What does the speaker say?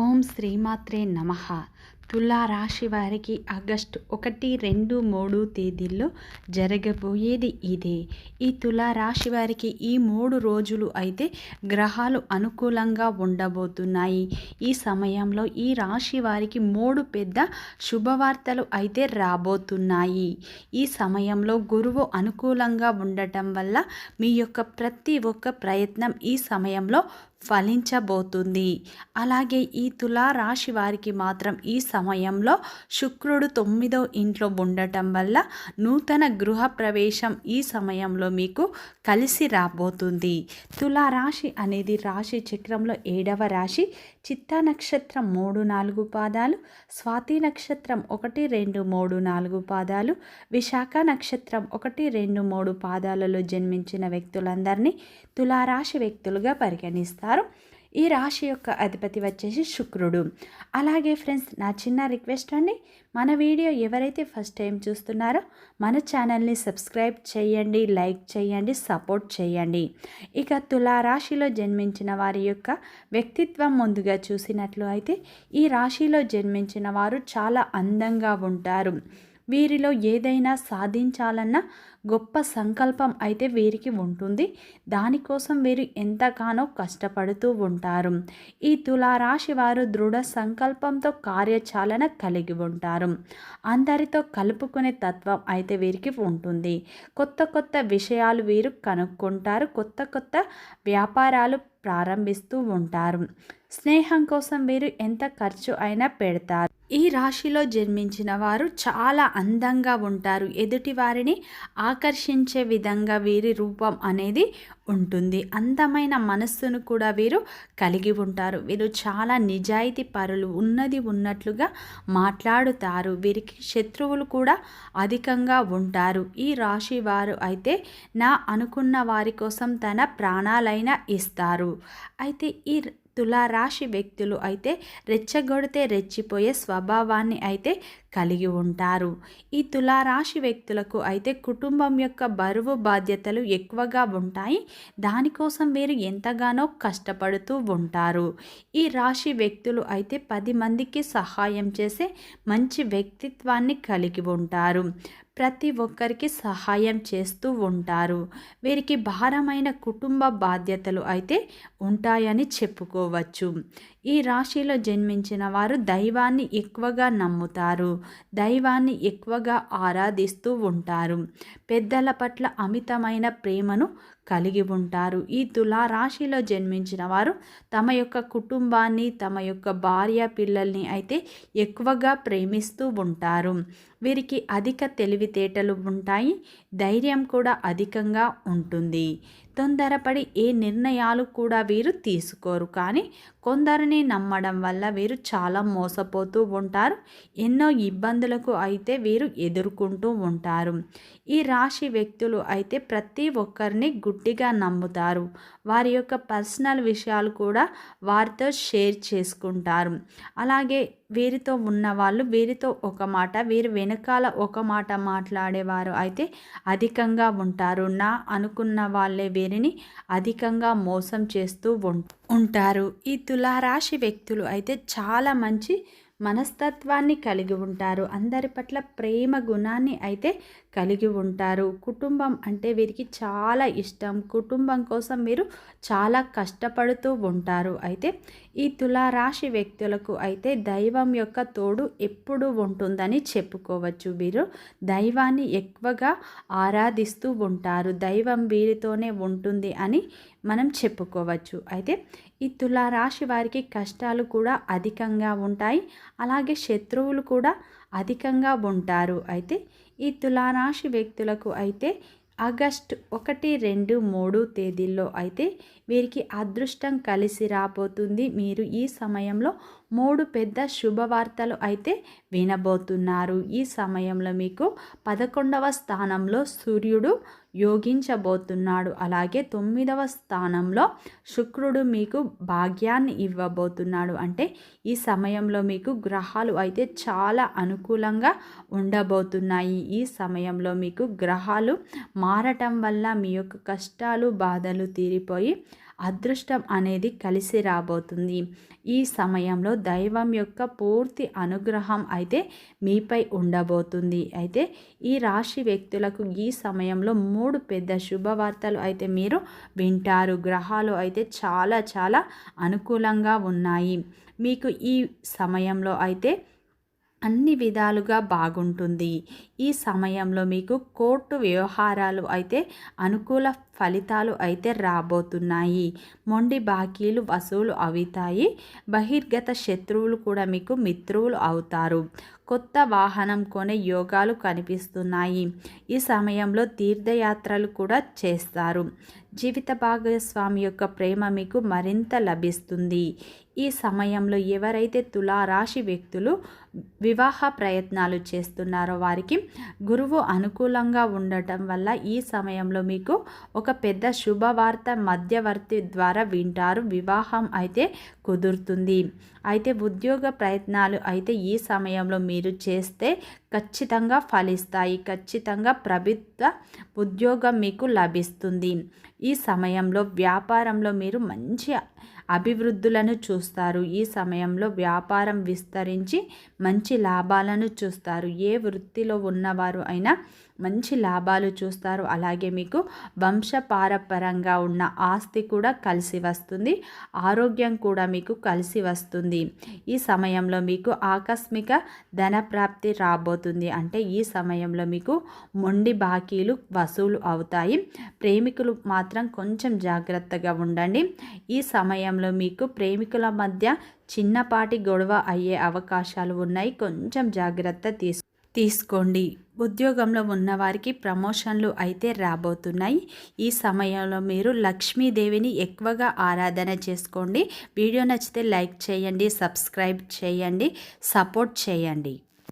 ఓం శ్రీమాత్రే నమ. తులా రాశి వారికి ఆగస్టు ఒకటి రెండు మూడు తేదీల్లో జరగబోయేది ఇదే. ఈ తులా రాశి వారికి ఈ మూడు రోజులు అయితే గ్రహాలు అనుకూలంగా ఉండబోతున్నాయి. ఈ సమయంలో ఈ రాశి వారికి మూడు పెద్ద శుభవార్తలు అయితే రాబోతున్నాయి. ఈ సమయంలో గురువు అనుకూలంగా ఉండటం వల్ల మీ యొక్క ప్రతి ఒక్క ప్రయత్నం ఈ సమయంలో ఫలించబోతుంది. అలాగే ఈ తులా రాశి వారికి మాత్రం ఈ సమయంలో శుక్రుడు తొమ్మిదో ఇంట్లో ఉండటం వల్ల నూతన గృహ ప్రవేశం ఈ సమయంలో మీకు కలిసి రాబోతుంది. తులా రాశి అనేది రాశి చక్రంలో ఏడవ రాశి. చిత్తా నక్షత్రం మూడు నాలుగు పాదాలు స్వాతి నక్షత్రం ఒకటి రెండు మూడు నాలుగు పాదాలు విశాఖ నక్షత్రం ఒకటి రెండు మూడు పాదాలలో జన్మించిన వ్యక్తులందరినీ తులారాశి వ్యక్తులుగా పరిగణిస్తారు. ఈ రాశి యొక్క అధిపతి వచ్చేసి శుక్రుడు. అలాగే ఫ్రెండ్స్ నా చిన్న రిక్వెస్ట్ అండి మన వీడియో ఎవరైతే ఫస్ట్ టైం చూస్తున్నారో మన ఛానల్ని సబ్స్క్రైబ్ చేయండి లైక్ చేయండి సపోర్ట్ చేయండి. ఇక తులారాశిలో జన్మించిన వారి యొక్క వ్యక్తిత్వం ముందుగా చూసినట్లు అయితే ఈ రాశిలో జన్మించిన వారు చాలా అందంగా ఉంటారు. వీరిలో ఏదైనా సాధించాలన్న గొప్ప సంకల్పం అయితే వీరికి ఉంటుంది. దానికోసం వీరు ఎంతగానో కష్టపడుతూ ఉంటారు. ఈ తులారాశి వారు దృఢ సంకల్పంతో కార్యచాలన కలిగి ఉంటారు. అందరితో కలుపుకునే తత్వం అయితే వీరికి ఉంటుంది. కొత్త కొత్త విషయాలు వీరు కనుక్కుంటారు. కొత్త కొత్త వ్యాపారాలు ప్రారంభిస్తూ ఉంటారు. స్నేహం కోసం వీరు ఎంత ఖర్చు అయినా పెడతారు. ఈ రాశిలో జన్మించిన వారు చాలా అందంగా ఉంటారు. ఎదుటి వారిని ఆకర్షించే విధంగా వీరి రూపం అనేది ఉంటుంది. అందమైన మనస్సును కూడా వీరు కలిగి ఉంటారు. వీరు చాలా నిజాయితీ పరులు ఉన్నది ఉన్నట్లుగా మాట్లాడుతారు. వీరికి శత్రువులు కూడా అధికంగా ఉంటారు. ఈ రాశి వారు అయితే నా అనుకున్న వారి కోసం తన ప్రాణాలైనా ఇస్తారు. అయితే ఈ తులారాశి వ్యక్తులు అయితే రెచ్చగొడితే రెచ్చిపోయే స్వభావాన్ని అయితే కలిగి ఉంటారు. ఈ తులారాశి వ్యక్తులకు అయితే కుటుంబం యొక్క బరువు బాధ్యతలు ఎక్కువగా ఉంటాయి. దానికోసం వీరు ఎంతగానో కష్టపడుతూ ఉంటారు. ఈ రాశి వ్యక్తులు అయితే పది మందికి సహాయం చేసే మంచి వ్యక్తిత్వాన్ని కలిగి ఉంటారు. ప్రతి ఒక్కరికి సహాయం చేస్తూ ఉంటారు. వీరికి భారమైన కుటుంబ బాధ్యతలు అయితే ఉంటాయని చెప్పుకోవచ్చు. ఈ రాశిలో జన్మించిన వారు దైవాన్ని ఎక్కువగా నమ్ముతారు. దైవాన్ని ఎక్కువగా ఆరాధిస్తూ ఉంటారు. పెద్దల పట్ల అమితమైన ప్రేమను కలిగి ఉంటారు. ఈ తులారాశిలో జన్మించిన వారు తమ యొక్క కుటుంబాన్ని తమ యొక్క భార్య పిల్లల్ని అయితే ఎక్కువగా ప్రేమిస్తూ ఉంటారు. వీరికి అధిక తెలివితేటలు ఉంటాయి. ధైర్యం కూడా అధికంగా ఉంటుంది. తొందరపడి ఏ నిర్ణయాలు కూడా వీరు తీసుకోరు. కానీ కొందరిని నమ్మడం వల్ల వీరు చాలా మోసపోతూ ఉంటారు. ఎన్నో ఇబ్బందులకు అయితే వీరు ఎదుర్కొంటూ ఉంటారు. ఈ రాశి వ్యక్తులు అయితే ప్రతి ఒక్కరిని గుడ్డిగా నమ్ముతారు. వారి యొక్క పర్సనల్ విషయాలు కూడా వారితో షేర్ చేసుకుంటారు. అలాగే వీరితో ఉన్నవాళ్ళు వీరితో ఒక మాట వీరి వెనకాల ఒక మాట మాట్లాడేవారు అయితే అధికంగా ఉంటారు. నా అనుకున్న వాళ్ళే వీరిని అధికంగా మోసం చేస్తూ ఉంటారు. ఈ తులారాశి వ్యక్తులు అయితే చాలా మంచి మనస్తత్వాన్ని కలిగి ఉంటారు. అందరి పట్ల ప్రేమ గుణాన్ని అయితే కలిగి ఉంటారు. కుటుంబం అంటే వీరికి చాలా ఇష్టం. కుటుంబం కోసం మీరు చాలా కష్టపడుతూ ఉంటారు. అయితే ఈ తులారాశి వ్యక్తులకు అయితే దైవం యొక్క తోడు ఎప్పుడు ఉంటుందని చెప్పుకోవచ్చు. వీరు దైవాన్ని ఎక్కువగా ఆరాధిస్తూ ఉంటారు. దైవం వీరితోనే ఉంటుంది అని మనం చెప్పుకోవచ్చు. అయితే ఈ తులారాశి వారికి కష్టాలు కూడా అధికంగా ఉంటాయి. అలాగే శత్రువులు కూడా అధికంగా ఉంటారు. అయితే ఈ తులారాశి వ్యక్తులకు అయితే ఆగస్ట్ ఒకటి రెండు మూడు తేదీల్లో అయితే వీరికి అదృష్టం కలిసి రాబోతుంది. మీరు ఈ సమయంలో మూడు పెద్ద శుభవార్తలు అయితే వినబోతున్నారు. ఈ సమయంలో మీకు పదకొండవ స్థానంలో సూర్యుడు యోగించబోతున్నాడు. అలాగే తొమ్మిదవ స్థానంలో శుక్రుడు మీకు భాగ్యాన్ని ఇవ్వబోతున్నాడు. అంటే ఈ సమయంలో మీకు గ్రహాలు అయితే చాలా అనుకూలంగా ఉండబోతున్నాయి. ఈ సమయంలో మీకు గ్రహాలు మారటం వల్ల మీ యొక్క కష్టాలు బాధలు తీరిపోయి అదృష్టం అనేది కలిసి రాబోతుంది. ఈ సమయంలో దైవం యొక్క పూర్తి అనుగ్రహం అయితే మీపై ఉండబోతుంది. అయితే ఈ రాశి వ్యక్తులకు ఈ సమయంలో మూడు పెద్ద శుభవార్తలు అయితే మీరు వింటారు. గ్రహాలు అయితే చాలా చాలా అనుకూలంగా ఉన్నాయి. మీకు ఈ సమయంలో అయితే అన్ని విధాలుగా బాగుంటుంది. ఈ సమయంలో మీకు కోర్టు వ్యవహారాలు అయితే అనుకూల ఫలితాలు అయితే రాబోతున్నాయి. మొండి బాకీలు వసూలు అవుతాయి. బహిర్గత శత్రువులు కూడా మీకు మిత్రువులు అవుతారు. కొత్త వాహనం కొనే యోగాలు కనిపిస్తున్నాయి. ఈ సమయంలో తీర్థయాత్రలు కూడా చేస్తారు. జీవిత భాగస్వామి యొక్క ప్రేమ మీకు మరింత లభిస్తుంది. ఈ సమయంలో ఎవరైతే తులారాశి వ్యక్తులు వివాహ ప్రయత్నాలు చేస్తున్నారో వారికి గురువు అనుకూలంగా ఉండటం వల్ల ఈ సమయంలో మీకు ఒక పెద్ద శుభవార్త మధ్యవర్తి ద్వారా వింటారు. వివాహం అయితే కుదురుతుంది. అయితే ఉద్యోగ ప్రయత్నాలు అయితే ఈ సమయంలో మీరు చేస్తే ఖచ్చితంగా ఫలిస్తాయి. ఖచ్చితంగా ప్రభుత్వ ఉద్యోగం మీకు లభిస్తుంది. ఈ సమయంలో వ్యాపారంలో మీరు మంచి అభివృద్ధులను చూస్తారు. ఈ సమయంలో వ్యాపారం విస్తరించి మంచి లాభాలను చూస్తారు. ఏ వృత్తిలో ఉన్నవారు అయినా మంచి లాభాలు చూస్తారు. అలాగే మీకు వంశపారపరంగా ఉన్న ఆస్తి కూడా కలిసి వస్తుంది. ఆరోగ్యం కూడా మీకు కలిసి వస్తుంది. ఈ సమయంలో మీకు ఆకస్మిక ధన ప్రాప్తి రాబోతుంది. అంటే ఈ సమయంలో మీకు మొండి బాకీలు వసూలు అవుతాయి. ప్రేమికులు మాత్రం కొంచెం జాగ్రత్తగా ఉండండి. ఈ సమయంలో మీకు ప్రేమికుల మధ్య చిన్నపాటి గొడవ అయ్యే అవకాశాలు ఉన్నాయి. కొంచెం జాగ్రత్త తీసు తీసుకోండి. ఉద్యోగంలో ఉన్నవారికి ప్రమోషన్లు అయితే రాబోతున్నాయి. ఈ సమయంలో మీరు లక్ష్మీదేవిని ఎక్కువగా ఆరాధన చేసుకోండి. వీడియో నచ్చితే లైక్ చేయండి సబ్స్క్రైబ్ చేయండి సపోర్ట్ చేయండి.